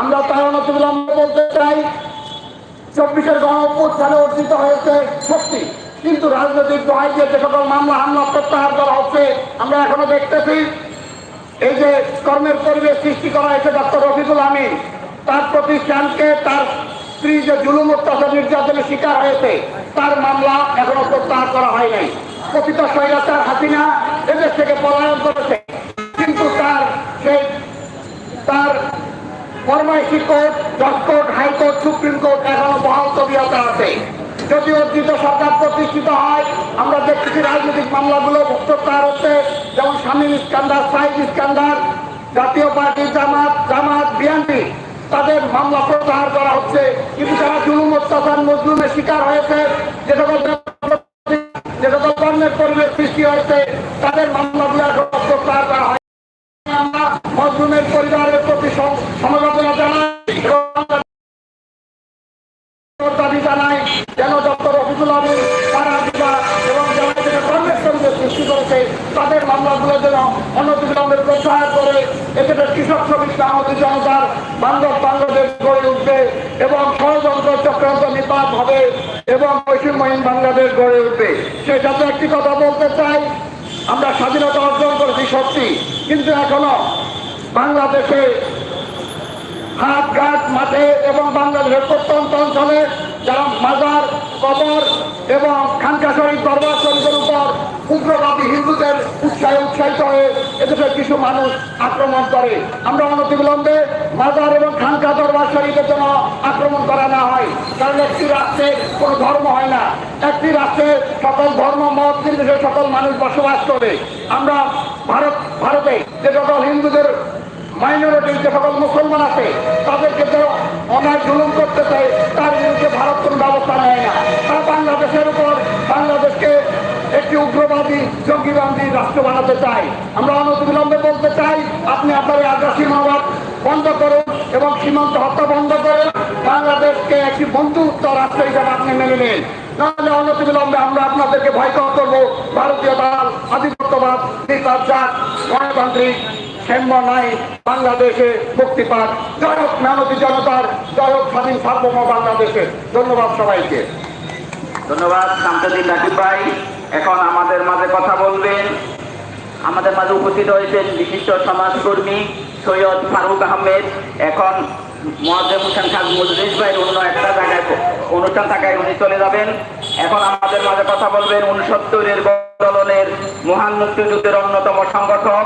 আমরা তার অনতিবিলম্বে বলতে চাই, চব্বিশের গণ অভ্যুত্থানে অর্জিত হয়েছে শক্তি। কিন্তু রাজনৈতিক দোহাই দিয়ে যে সকল মামলা, হামলা প্রত্যাহার করা হচ্ছে, আমরা এখনও দেখতেছি, এই যে কর্মের পরিবেশ সৃষ্টি করা হয়েছে ডক্টর রফিকুল আমিন, তার প্রতিষ্ঠানকে তার স্ত্রী যে জুলুম অত্যাচার নির্যাতনের শিকার হয়েছে, তার মামলা এখনও প্রত্যাহার করা হয় নাই। প্রকৃত স্বৈরাচার হাসিনা এদেশ থেকে পলায়ন করেছে, কিন্তু তার সেই তার ফরমাইশি কোর্ট জজ court high court, supreme court, এখনও বহাল তবিয়তা আছে। যদি অর্জিত সরকার প্রতিষ্ঠিত হয়, আমরা দেখতেছি রাজনৈতিক মামলাগুলো প্রত্যাহার হচ্ছে। যেমন শামীম ইস্কান্দার, সাইদ ইস্কান্দার, জাতীয় পার্টি, জামাত জামাত, বিএনপি, তাদের মামলা প্রত্যাহার করা হচ্ছে। কিন্তু যারা জুলুম, অত্যাচার, মজলুমের শিকার হয়েছে, যে সকল যে সকল পরিবেশ সৃষ্টি হয়েছে, তাদের মামলাগুলো প্রত্যাহার করা হয় মজলুমের পরিবারের প্রতি সম- দাবি জানাই যেন ডক্টর রফিকুল আমিন তারা এবং যারা থেকে কর্মের পরিবেশ সৃষ্টি করেছে, তাদের মামলাগুলো যেন অনতিবিলম্বে প্রত্যাহার করে। এক্ষেত্রে কৃষক শ্রমিক আমাদের জনতার বান্ধব বাংলাদেশ গড়ে উঠবে এবং ষড়যন্ত্র চক্রান্ত নিপাত হবে এবং বৈষম্যহীন বাংলাদেশ গড়ে উঠবে। সাথে একটি কথা বলতে চাই, আমরা স্বাধীনতা অর্জন করেছি সত্যি, কিন্তু এখনও বাংলাদেশে হাট ঘাট মাঠে এবং বাংলাদেশের প্রত্যন্ত অঞ্চলে যারা মাজার, কবর এবং খানকা শরীফ দরবার শরীফের উপর উগ্রবাদী হিন্দুদের উৎসাহে উৎসাহিত হয়ে এদেশের কিছু মানুষ আক্রমণ করে। আমরা অনতিবিলম্বে মাজার এবং খানকা দরবার শরীফের জন্য আক্রমণ করা না হয়, কারণ একটি রাষ্ট্রে কোনো ধর্ম হয় না। একটি রাষ্ট্রে সকল ধর্ম, মত নির্বিশেষে সকল মানুষ বসবাস করে। আমরা ভারত, ভারতে যে সকল হিন্দুদের মাইনরিটির যে সকল মুসলমান আছে, তাদেরকে যে অন্যায় জুলুম করতেছে তার বিরুদ্ধে ভারত কোনো ব্যবস্থা নেয় না। তারা বাংলাদেশের উপর বাংলাদেশকে একটি উগ্রবাদী, জঙ্গিবাদী রাষ্ট্র বানাতে চাই আমরা অনতিবিলম্বে বলতে চাই, আপনি আপনার এই আগ্রাসী মনোভাব বন্ধ করুন এবং সীমান্ত হত্যা বন্ধ করুন। বাংলাদেশকে একটি বন্ধুত্ব রাষ্ট্র হিসাবে আপনি মেনে নিন। নাহলে অনতিবিলম্বে আমরা আপনাদেরকে ভয়কর করব। ভারতীয় দল, আধিপত্যবাদ নির্বাচন গণতান্ত্রিক সাম্য নাই, বাংলাদেশে মুক্তি পাক। জয় হোক মেহনতি জনতার, জয় হোক স্বাধীন সার্বভৌম বাংলাদেশে। ধন্যবাদ সবাইকে। ধন্যবাদ, শামসুদ্দিন রাকিব ভাই। এখন আমাদের মাঝে কথা বলবেন। আমাদের মাঝে উপস্থিত হয়েছেন বিশিষ্ট সমাজকর্মী সৈয়দ ফারুক আহমেদ। এখন মহাদেব হোসেন খান মজলিস ভাইয়ের অন্য একটা জায়গায় অনুষ্ঠান থাকায় উনি চলে যাবেন। এখন আমাদের মাঝে কথা বলবেন উনসত্তরের আন্দোলনের মহান মুক্তিযুদ্ধের অন্যতম সংগঠক,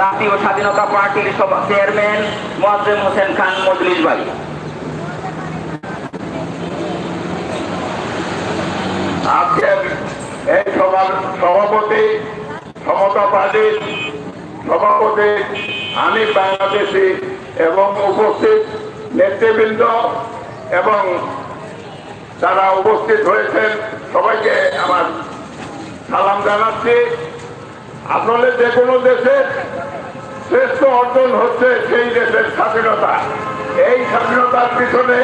জাতীয় স্বাধীনতা পার্টির চেয়ারম্যান মোয়াজ্জেম হোসেন খান মজলিস ভাই। আজকের এই সভার সভাপতি সমতা পার্টির সভাপতি আমি বাংলাদেশি এবং উপস্থিত নেতৃবৃন্দ এবং যারা উপস্থিত হয়েছেন, সবাইকে আমার সালাম জানাচ্ছি। আসলে যে কোনো দেশের শ্রেষ্ঠ অর্জন হচ্ছে সেই দেশের স্বাধীনতা। এই স্বাধীনতার পিছনে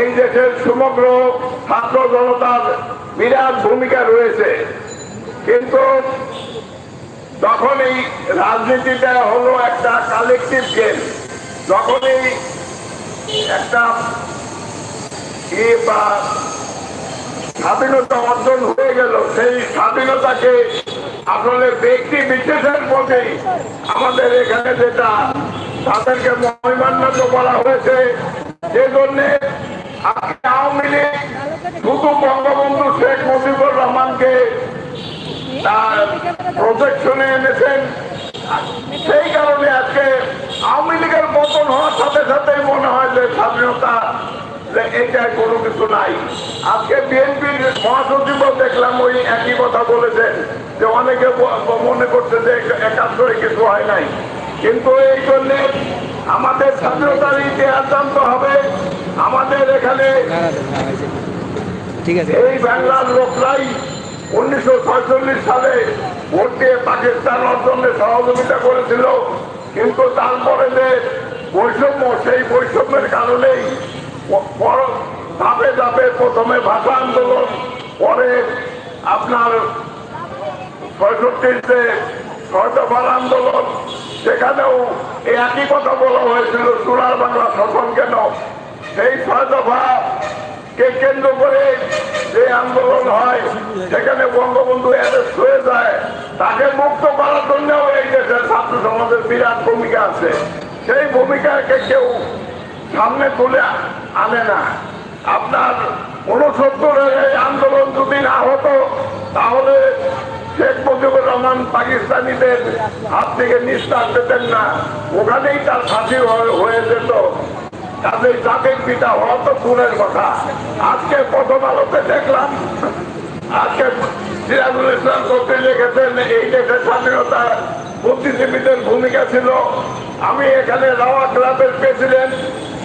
এই দেশের সমগ্র ছাত্র জনতার বিরাট ভূমিকা রয়েছে। কিন্তু যখনই রাজনীতিটা হলো একটা কালেকটিভ গেম যখনই একটা ই বা স্বাধীনতা অর্জন হয়ে গেল। সেই স্বাধীনতাকে আসলে ব্যক্তি বিশেষের প্রতি আমাদের এখানে যেটা তাদেরকে মহিমান্বিত করা হয়েছে, সেজন্যে আজকে আওয়ামী লীগ, শুধু বঙ্গবন্ধু শেখ মুজিবুর রহমানকে তার প্রজেকশনে এনেছেন। সেই কারণে আজকে আওয়ামী লীগের পতন হওয়ার সাথে সাথেই মনে হয় যে স্বাধীনতা যে এটা কোনো কিছু নাই। আজকে বিএনপির মহাসচিবও দেখলাম ওই একই কথা বলেছেন যে অনেকে মনে করছে যে একাত্তরে কিছু হয় নাই। কিন্তু এই জন্যে আমাদের স্বাধীনতার ইতিহাস জানতে হবে। আমাদের এখানে ঠিক আছে। এই বাংলার লোকরাই উনিশশো সালে ভোট দিয়ে পাকিস্তান অর্জনে সহযোগিতা করেছিল। কিন্তু তারপরে যে বৈষম্য সেই বৈষম্যের কারণেই ধাপে ধাপে প্রথমে ভাষা আন্দোলন, পরে আপনার ছয়ষট্টিতে ছয় দফার আন্দোলন, সেখানেও একই কথা বলা হয়েছিল, সোনার বাংলা সফল কেন? সেই ছয় দফা কে কেন্দ্র করে যে আন্দোলন হয়, সেখানে বঙ্গবন্ধু অ্যারেস্ট হয়ে যায়, তাকে মুক্ত করার জন্য এই দেশের ছাত্র সমাজের বিরাট ভূমিকা আছে। সেই ভূমিকাকে কেউ সামনে তুলে আনে না। আপনার উনসত্তরের এই আন্দোলন যদি না হতো, তাহলে শেখ মুজিবুর রহমান পাকিস্তানিদের হাত থেকে নিস্তার পেতেন না। ওখানেই তার ফাঁসি হয়ে- হয়ে যেত। তাদের জাতির পিতা হওয়া তো দূরের কথা। আজকে প্রথম আলোতে দেখলাম, আজকে সিরাজুল ইসলাম করতে লিখেছেন, এই দেশের স্বাধীনতা বুদ্ধিজীবীদের ভূমিকা ছিল। আমি এখানে রাওয়া ক্লাবের প্রেসিডেন্ট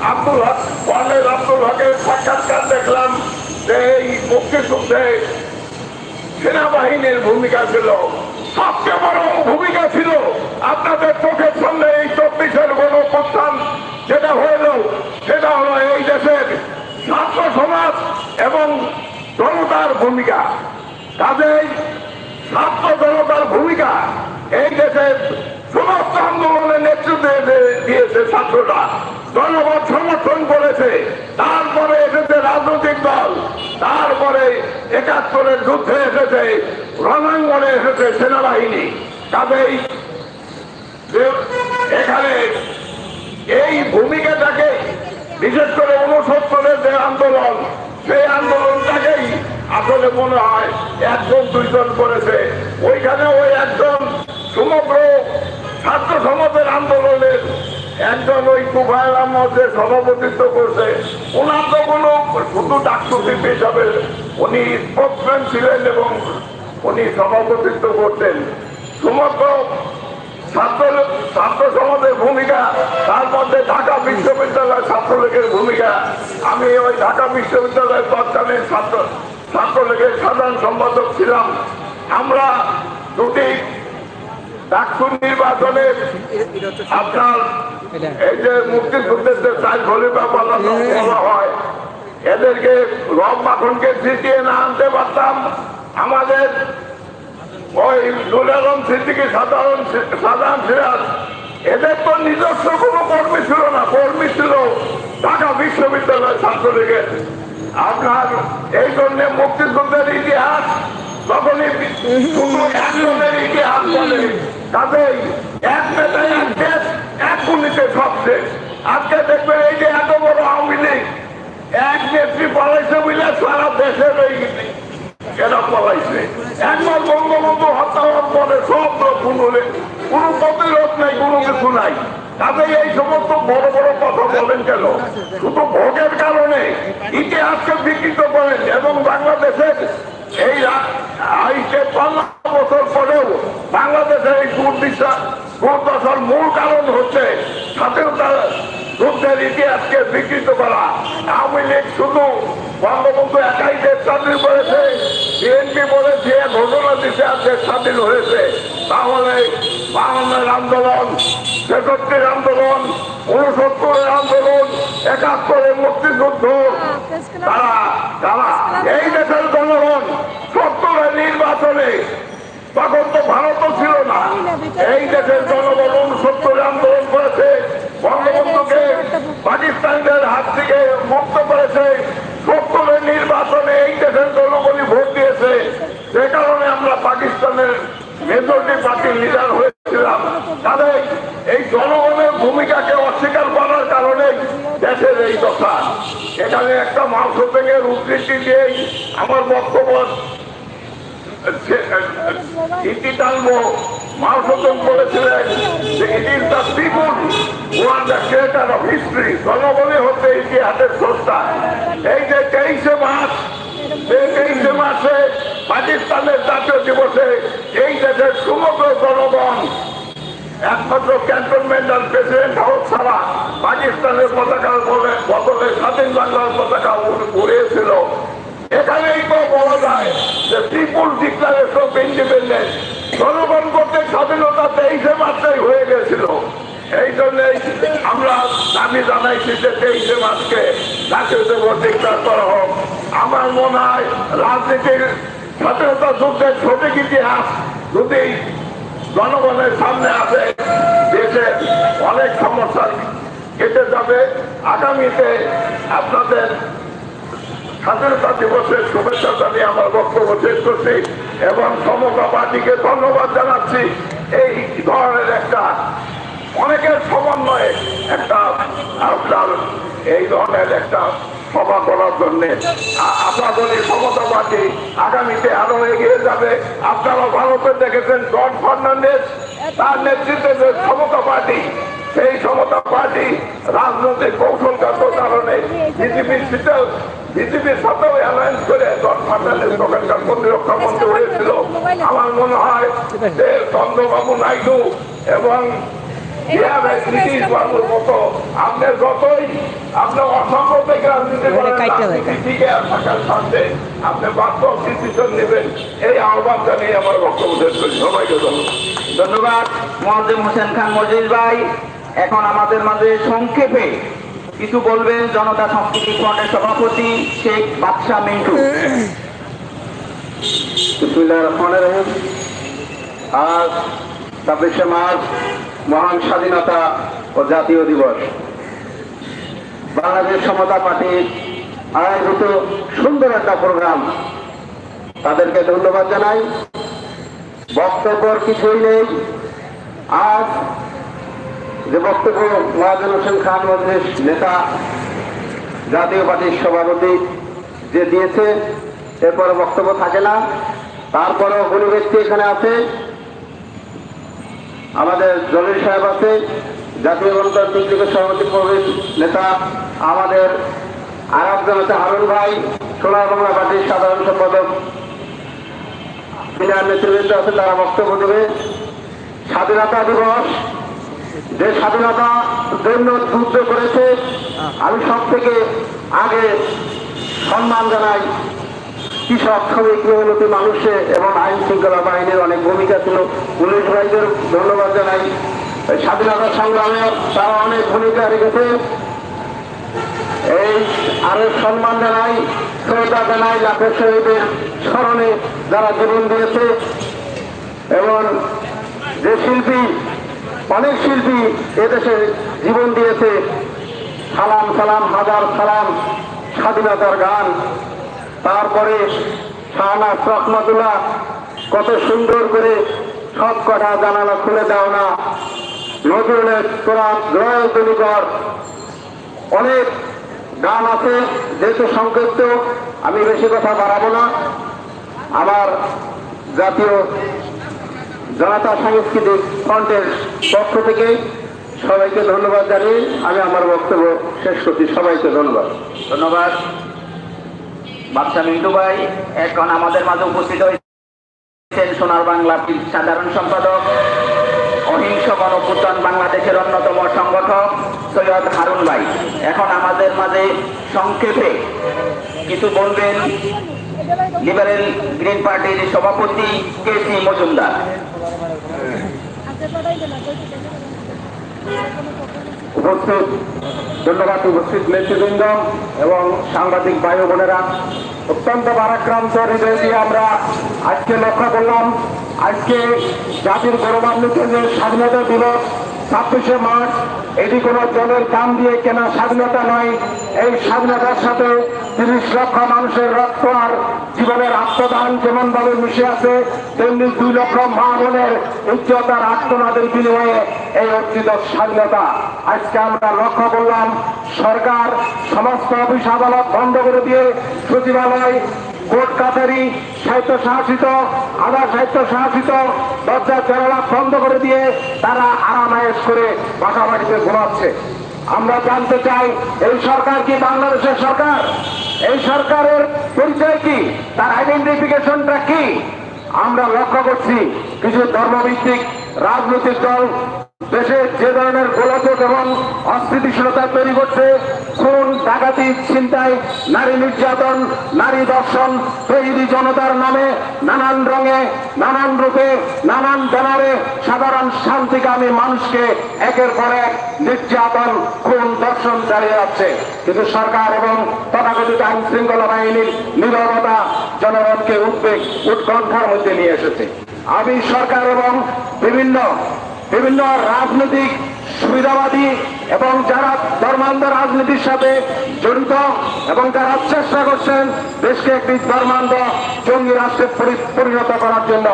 আব্দুল হক, কর্নেল আব্দুল হকের সাক্ষাৎকার দেখলাম যে এই মুক্তিযুদ্ধে সেনাবাহিনীর ভূমিকা ছিল। সবচেয়ে বড় ভূমিকা ছিল আপনাদের চোখের সামনে এই চব্বিশের গণপ্রস্থান যেটা হইল সেটা হলো এই দেশের ছাত্র সমাজ এবং জনতার ভূমিকা। কাজেই ছাত্র জনতার ভূমিকা এই দেশের সমস্ত আন্দোলনের নেতৃত্ব দিয়ে- দিয়েছে ছাত্ররা। জনগণ সমর্থন করেছে। তারপরে এসেছে রাজনৈতিক দল। তারপরে একাত্তরের যুদ্ধে এসেছে, রণাঙ্গনে এসেছে সেনাবাহিনী। কাজেই এখানে এই ভূমিকাটাকে বিশেষ করে উনসত্তরের যে আন্দোলন, সেই আন্দোলনটাকেই আসলে মনে হয় একজন দুইজন করেছে। ওইখানে ওই একজন সমগ্র ছাত্র সমাজের আন্দোলনের একজন ওই কুফায়ল আহমদ যে সভাপতিত্ব করছে। ওনার তো কোনো শুধু ডাক্তারশিল্পী হিসাবে উনি স্পোর্টসম্যান ছিলেন এবং উনি সভাপতিত্ব করতেন। সমগ্র ছাত্র ছাত্র সমাজের ভূমিকা তার মধ্যে ঢাকা বিশ্ববিদ্যালয় ছাত্রলীগের ভূমিকা। আমি ওই ঢাকা বিশ্ববিদ্যালয়ের তৎকালীন ছাত্র ছাত্রলীগের সাধারণ সম্পাদক ছিলাম। আমরা দুটি ডাকসু নির্বাচনে আপনার এই যে মুক্তিযুদ্ধের যে চাল খলিফা বলা বলা হয় এদেরকে রব মাখনকে জিতিয়ে না আনতে পারতাম। আমাদের ওই নুরালম সিদ্দিকি সাধারণ সাধারণ সিরাজ এদের তো নিজস্ব কোনো কর্মী ছিল না কর্মী ছিল ঢাকা বিশ্ববিদ্যালয় ছাত্রলীগের। আপনার এই জন্য মুক্তিযুদ্ধের ইতিহাস তখনই শুধু একজনের ইতিহাস বলে। কাজেই এক নেতায় এক দেশ, এক গুলিতে সব শেষ আজকে দেখবেন এই যে এত বড় আওয়ামী লীগ, এক নেত্রী পালাইছে বলে সারা দেশের ওই এরা পলাইছে? একবার বঙ্গবন্ধু হত্যা হওয়ার পরে সব শুনলে কোনো প্রতিরোধ নাই, কোনো কিছু নাই। তাতে এই সমস্ত বড় বড় কথা বলেন কেন? শুধু ভোটের কারণে ইতিহাসকে বিকৃত করেন এবং বাংলাদেশের এই আইসে পাঁচ বছর পরেও বাংলাদেশের এই দুর্দিশা দুর্দশার মূল কারণ হচ্ছে স্বাধীনতা যুদ্ধের ইতিহাসকে বিকৃত করা। আওয়ামী লীগ শুধু বঙ্গবন্ধু একাই দেশ স্বাধীন করেছে, বিএনপি বলে যে ঘটনা দিতে আর দেশ স্বাধীন হয়েছে। তাহলে বাংলার আন্দোলন ছেষট্টির আন্দোলন উনসত্তরের আন্দোলন, একাত্তরের মুক্তিযুদ্ধ, তারা তারা এই দেশের জনগণ সত্তরের নির্বাচনে তখন তো ভারতও ছিল না। এই দেশের জনগণ উনসত্তরে আন্দোলন করেছে, বঙ্গবন্ধুকে পাকিস্তানিদের হাত থেকে মুক্ত করেছে, সত্তরের নির্বাচনে এই দেশের জনগণই ভোট দিয়েছে। যে কারণে আমরা পাকিস্তানের মেজরিটি পার্টির লিডার হয়েছিলাম। তাদের এই জনগণের ভূমিকাকে অস্বীকার করার কারণে দেশের এই দশা। এখানে একটা মাংস থেকে উদ্ধৃতি দিয়েই আমার বক্তব্য ইতি টানবো মাউসন বলেছিলেন যে ক্রিয়েটার অফ হিস্ট্রি জনগণই হচ্ছে ইতিহাসের এই যে তেইশে মার্চ তেইশে মাসে পাকিস্তানের জাতীয় দিবসে এই দেশের সমগ্র জনগণ, একমাত্র ক্যান্টনমেন্ট আর প্রেসিডেন্ট হাউস ছাড়া পাকিস্তানের পতাকার বলে বদলে স্বাধীন বাংলার পতাকা উড়- উড়িয়েছিল। এখানেই তো বলা যায় যে পিপুল ডিক্লারেশন অফ ইন্ডিপেন্ডেন্স জনগণ করতে স্বাধীনতা তেইশে মাসেই হয়ে গেছিল। এই জন্যই আমরা দাবি জানাইছি যে তেইশে মাসকে জাতীয় দিবস ডিক্লার করা হোক। আমার মনে হয় রাজনীতির স্বাধীনতা যুদ্ধের সঠিক ইতিহাস যদি জনগণের সামনে দেশ দেশের অনেক সমস্যা কেটে যাবে। আগামীতে আপনাদের স্বাধীনতা দিবসের শুভেচ্ছা জানিয়ে আমার বক্তব্য শেষ করছি এবং সমগ্র পার্টিকে ধন্যবাদ জানাচ্ছি। এই ধরনের একটা, অনেকের সমন্বয়ে একটা আপনার এই ধরনের একটা সভা করার জন্য আপনাদের এই সমতা পার্টি আগামীতে আরও এগিয়ে যাবে। আপনারা ভারতে দেখেছেন, জন ফার্নান্ডেজ তার নেতৃত্বে সমতা পার্টি সেই সমতা পার্টি রাজনৈতিক কৌশলগত কারণে বিজেপির সাথেও বিজেপির সাথেও অ্যালায়েন্স করে জন ফার্নান্ডেজ তখনকার প্রতিরক্ষা মন্ত্রী হয়েছিল আমার মনে হয় যে চন্দ্রবাবু নাইডু এবং কীভাবে ব্রিটিশ বাবুর মতো আপনি যতই আপনি অসম্ভব রাজনীতি করেন কাইটে দেয়, রাজনীতি টিকে থাকার স্বার্থে আপনি বাস্তব ডিসিশন নেবেন। এই আহ্বান জানিয়ে আমার বক্তব্য শেষ করি। সবাইকে ধন্যবাদ। ধন্যবাদ। মোয়াজ্জেম হোসেন খান মজিদ ভাই। এখন আমাদের মাঝে সংক্ষেপে কিছু বলবেন জনতা সংস্কৃতি ফ্রন্টের সভাপতি শেখ বাদশাহ মিন্টু। আজ ছাব্বিশে মার্চ, মহান স্বাধীনতা ও জাতীয় দিবস। বাংলাদেশ সমতা পার্টির আয়োজিত সুন্দর একটা প্রোগ্রাম। তাদেরকে ধন্যবাদ জানাই। বক্তব্যর কিছুই নেই। আজ যে বক্তব্য মহাজন হোসেন খান মজলিস নেতা জাতীয় পার্টির সভাপতি যে দিয়েছে, এরপরে বক্তব্য থাকে না। তারপরেও কোনো ব্যক্তি এখানে আছে? আমাদের জলিল সাহেব আছে, জাতীয় গণতান্ত্রিক লীগের সভাপতি প্রবীণ নেতা। আমাদের আর একজন আছে হারুন ভাই, সোনার বাংলা পার্টির সাধারণ সম্পাদক। সিনিয়র নেতৃবৃন্দ আছে, তারা বক্তব্য দেবে। স্বাধীনতা দিবস যে স্বাধীনতা জন্য যুদ্ধ করেছে আমি সব থেকে আগে সম্মান জানাই কৃষক শ্রমিক মেহনতি মানুষে এবং আইন শৃঙ্খলা বাহিনীর অনেক ভূমিকা ছিল। পুলিশ ভাইদের ধন্যবাদ জানাই। স্বাধীনতা সংগ্রামে তারা অনেক ভূমিকা রেখেছে। এই আরও সম্মান জানাই শ্রদ্ধা জানাই লাখের শহীদের স্মরণে যারা জীবন দিয়েছে। এবং যে শিল্পী অনেক শিল্পী এদেশে জীবন দিয়েছে। সালাম সালাম, হাজার সালাম, স্বাধীনতার গান। তারপরে শাহনাজ রহমতুল্লাহ, কত সুন্দর করে সব কটা জানালা খুলে দাও না। নজরুলের তোরা জয় তৈরিকর অনেক গান আছে, যেহেতু সংক্ষিপ্ত, আমি বেশি কথা বাড়াবো না। আমার জাতীয় জনতা সাংস্কৃতিক ফ্রন্টের পক্ষ থেকে সবাইকে ধন্যবাদ জানিয়ে আমি আমার বক্তব্য শেষ করছি। সবাইকে ধন্যবাদ। ধন্যবাদ। বাদশাহ মিন্টু ভাই, এখন আমাদের মাঝে উপস্থিত হয়েছেন সোনার বাংলা সাধারণ সম্পাদক, অহিংস গণপুত্তন বাংলাদেশের অন্যতম সংগঠক সৈয়দ হারুন ভাই। এখন আমাদের মাঝে সংক্ষেপে কিছু বলবেন, লিবারেল গ্রিন পার্টির সভাপতি কে সি মজুমদার। উপস্থিত ধন্যবাদ উপস্থিত নেতৃবৃন্দ এবং সাংবাদিক ভাই বোনেরা। অত্যন্ত ভারাক্রান্ত হৃদয় দিয়ে আমরা আজকে লক্ষ্য করলাম, আজকে জাতির গৌরবান্বিত যে স্বাধীনতা দিবস ছাব্বিশে মার্চ এটি কোনো জলের দাম দিয়ে কেনা স্বাধীনতা নয়। এই স্বাধীনতার সাথে তিরিশ লক্ষ মানুষের রক্ত আর জীবনের আত্মদান যেমন ভাবে মিশে আছে, তেমনি দুই লক্ষ মা বোনের উচ্চতার আত্মনাদের বিনিময়ে এই অর্জিত স্বাধীনতা। আজকে আমরা লক্ষ্য করলাম, সরকার সমস্ত অফিস, আদালত বন্ধ করে দিয়ে সচিবালয় কোর্ট কাছারি সাহিত্য শাসিত আধা সাহিত্য শাসিত দরজা জানালা বন্ধ করে দিয়ে তারা আরামায়েশ করে বাসা বাড়িতে ঘুমাচ্ছে। আমরা জানতে চাই, এই সরকার কি বাংলাদেশের সরকার? এই সরকারের পরিচয় কি? তার আইডেন্টিফিকেশনটা কি? আমরা লক্ষ্য করছি কিছু ধর্মভিত্তিক রাজনৈতিক দল দেশে যে ধরনের গোলযোগ এবং অস্থিতিশীলতা তৈরি করছে, খুন, ডাকাতি, ছিনতাই, নারী নির্যাতন, নারী দর্শন, তৈরি জনতার নামে নানান রঙে, নানান রূপে, নানান ব্যানারে সাধারণ শান্তিকামী মানুষকে একের পর এক নির্যাতন, খুন, দর্শন চালিয়ে যাচ্ছে। কিন্তু সরকার এবং তথাকথিত আইন শৃঙ্খলা বাহিনীর নিরবতা জনগণকে উদ্বেগ, উৎকণ্ঠার মধ্যে নিয়ে এসেছে। আমি সরকার এবং বিভিন্ন বিভিন্ন রাজনৈতিক সুবিধাবাদী এবং যারা ধর্মান্ধ রাজনীতির সাথে জড়িত এবং যারা চেষ্টা করছেন দেশকে একটি ধর্মান্ধ জঙ্গি রাষ্ট্রে পরিণত করার জন্য,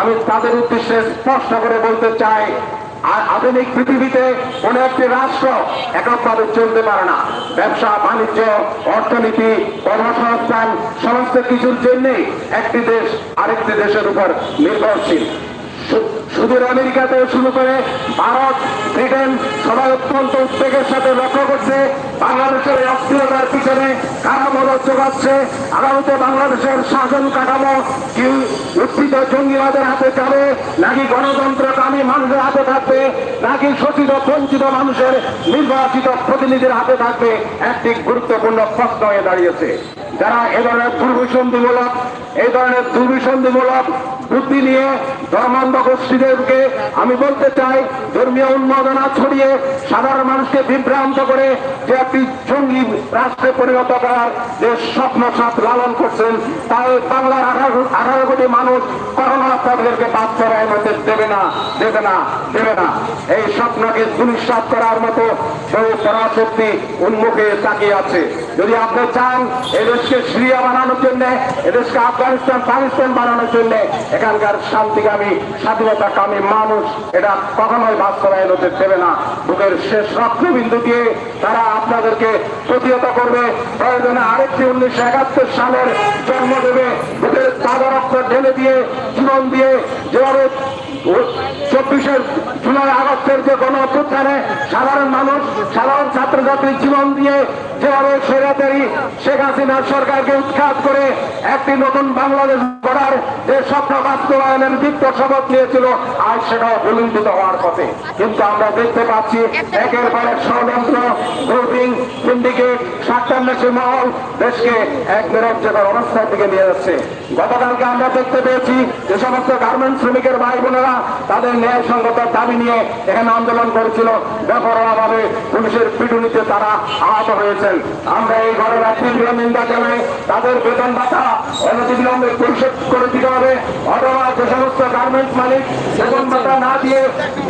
আমি তাদের উদ্দেশ্যে স্পষ্ট করে বলতে চাই আর আধুনিক পৃথিবীতে কোন একটি রাষ্ট্র এককভাবে চলতে পারে না। ব্যবসা, বাণিজ্য, অর্থনীতি, কর্মসংস্থান, সমস্ত কিছুর জন্যই একটি দেশ আরেকটি দেশের উপর নির্ভরশীল। সুদূর আমেরিকাতে শুরু করে ভারত, ব্রিটেন, সবাই অত্যন্ত উদ্বেগের সাথে লক্ষ্য করছে, বাংলাদেশের অস্থিরতার পিছনে কারা মদত যোগাচ্ছে, আগামীতে বাংলাদেশের শাসন কাঠামো কি উত্থিত জঙ্গিবাদের হাতে যাবে, নাকি গণতন্ত্র গণতন্ত্রকামী মানুষের হাতে থাকবে, নাকি শোষিত, বঞ্চিত মানুষের নির্বাচিত প্রতিনিধির হাতে থাকবে, একটি গুরুত্বপূর্ণ প্রশ্ন হয়ে দাঁড়িয়েছে। যারা এ ধরনের দুর্বিসন্ধিমূলক এই ধরনের দুর্বিসন্ধিমূলক বুদ্ধি নিয়ে ধর্মান্ধ গোষ্ঠীদেরকে আমি বলতে চাই, ধর্মীয় উন্মাদনা ছড়িয়ে সাধারণ মানুষকে বিভ্রান্ত করে যে একটি জঙ্গি রাষ্ট্রে পরিণত করার যে স্বপ্ন সাপ লালন করছেন, তাই বাংলার আঠারো আঠারো কোটি মানুষ করোনা বাদ করার মধ্যে দেবে না দেবে না দেবে না। এই স্বপ্নকে দুনিশ্বাস করার মতো সেই পরাশক্তি উন্মুখে তাকিয়ে আছে। যদি আপনি চান এই দেশকে সিরিয়া বানানোর জন্য, এদেশকে আফগানিস্তান, পাকিস্তান বানানোর জন্য এখানকার শান্তিকামী, স্বাধীনতাকামী মানুষ এটা কখনোই বাস্তবায়ন হতে দেবে না। বুকের শেষ রক্তবিন্দু দিয়ে তারা আপনাদেরকে প্রতিহত করবে। প্রয়োজনে আরেকটি উনিশশো একাত্তর সালের জন্ম দেবে। বুকের তাজা রক্ত ঢেলে দিয়ে, জীবন দিয়ে যেভাবে চব্বিশে জুলাই আগস্টের যে গণ সাধারণ মানুষ, সাধারণ ছাত্রছাত্রীর জীবন দিয়ে যেভাবে স্বৈরাচারী শেখ হাসিনার সরকারকে উৎখাত করে একটি নতুন বাংলাদেশ গড়ার যে স্বপ্ন বাস্তবায়নের দীপ্ত শপথ নিয়েছিল, আজ সেটাও বিলম্বিত হওয়ার পথে। কিন্তু আমরা দেখতে পাচ্ছি একের পর এক ষড়যন্ত্র গ্রুপিং সিন্ডিকেট স্বার্থান্বেষী মহল দেশকে এক নিরঞ্জকর অবস্থার দিকে নিয়ে যাচ্ছে। গতকালকে আমরা দেখতে পেয়েছি যে সমস্ত গার্মেন্ট শ্রমিকের ভাই বোনেরা তাদের ন্যায়সঙ্গত দাবি নিয়ে এখানে আন্দোলন করেছিল। বেপরোয়াভাবে পুলিশের পিটুনিতে তারা আহত হয়েছেন। আমরা এই ঘটনার তীব্র নিন্দা জানাই তাদের বেতন ভাতা অনতিবিলম্বে পরিশোধ করে দিতে হবে। অথবা যে সমস্ত গার্মেন্টস মালিক বেতন ভাতা না দিয়ে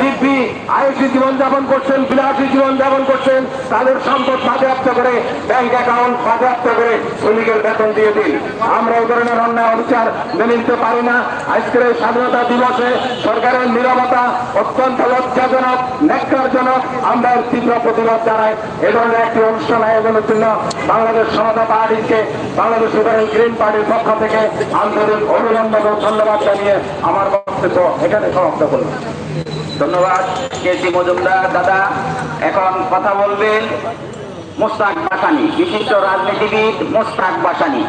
দিব্যি আয়ুষী জীবনযাপন করছেন, বিলাসী জীবনযাপন করছেন, তাদের সম্পদ বাজেয়াপ্ত করে ব্যাংক অ্যাকাউন্ট বাজেয়াপ্ত করে শ্রমিকের বেতন দিয়ে দিন। আমরা এই ধরনের অন্যায় অবিচার মেনে নিতে পারি না। আজকের স্বাধীনতা দিবসে সরকারের নিরবতা অত্যন্ত লজ্জাজনক ন্যাক্কারজনক আমরা এর তীব্র প্রতিবাদ জানাই। এ ধরনের একটি অনুষ্ঠান আয়োজনের জন্য বাংলাদেশ সমতা পার্টিকে, বাংলাদেশ সুপারিন গ্রিন পার্টির পক্ষ থেকে। আন্তরিক অভিনন্দন ও ধন্যবাদ জানিয়ে আমার বক্তব্য এখানে সমাপ্ত করলাম। ধন্যবাদ কেসি মজুমদার দাদা। এখন কথা বলবেন মোস্তাক বাসানি, বিশিষ্ট রাজনীতিবিদ মোস্তাক বাসানি।